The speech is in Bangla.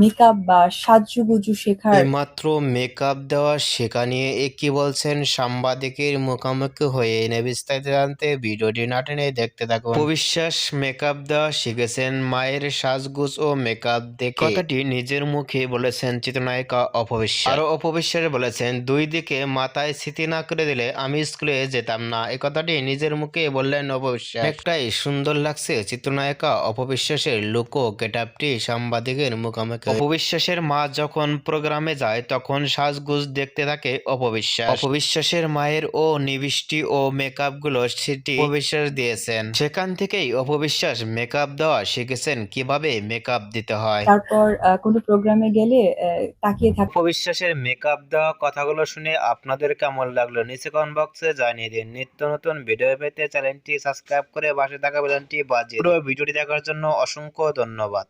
মেকআপ বা সাজুগুজু শেখার এইমাত্র মেকআপ দেওয়া শেখা নিয়ে এ কি বলছেন সাংবাদিকের মুখোমুখি হয়ে এনে বিস্তারিত জানতে ভিডিওটি না টেনে দেখতে থাকুন। অবিশ্বাস মেকআপ দেওয়া শিখেছেন মায়ের সাজগুজ ও মেকআপ দেখে। কথাটি নিজের মুখে বলেছেন চিত্রনায়িকা অপবিশ্বাস। আরও অপবিশ্বাস বলেছেন, দুই দিকে মাথায় স্মৃতি না করে দিলে আমি স্কুলে যেতাম না। এই কথাটি নিজের মুখে বললেন অপবিশ্বাস। একটাই সুন্দর লাগছে চিত্রনায়িকা অপবিশ্বাসের লোক গেটআপটি সাংবাদিকের মুখোমুখি অপবিশ্বাসের মা যখন প্রোগ্রামে যায় তখন সাজগুজ দেখতে থাকে অপবিশ্বাস। অপবিশ্বাসের মায়ের ও নিবিষ্টি ও মেকআপগুলো সেটি অপবিশ্বাস দিয়েছেন। সেখান থেকেই অপবিশ্বাস মেকআপ দেওয়া শিখেছেন কীভাবে মেকআপ দিতে হয়। তারপর কোনো প্রোগ্রামে গেলে তাকিয়ে থাক অপবিশ্বাসের মেকআপ দেওয়া কথাগুলো শুনে আপনাদের কেমন লাগল নিচে কমেন্ট বক্সে জানিয়ে দিন। নিত্য নতুন ভিডিও পেতে চ্যানেলটি সাবস্ক্রাইব করে পাশে থাকা বেলটি বাজিয়ে দিন। পুরো ভিডিওটি দেখার জন্য অসংখ্য ধন্যবাদ।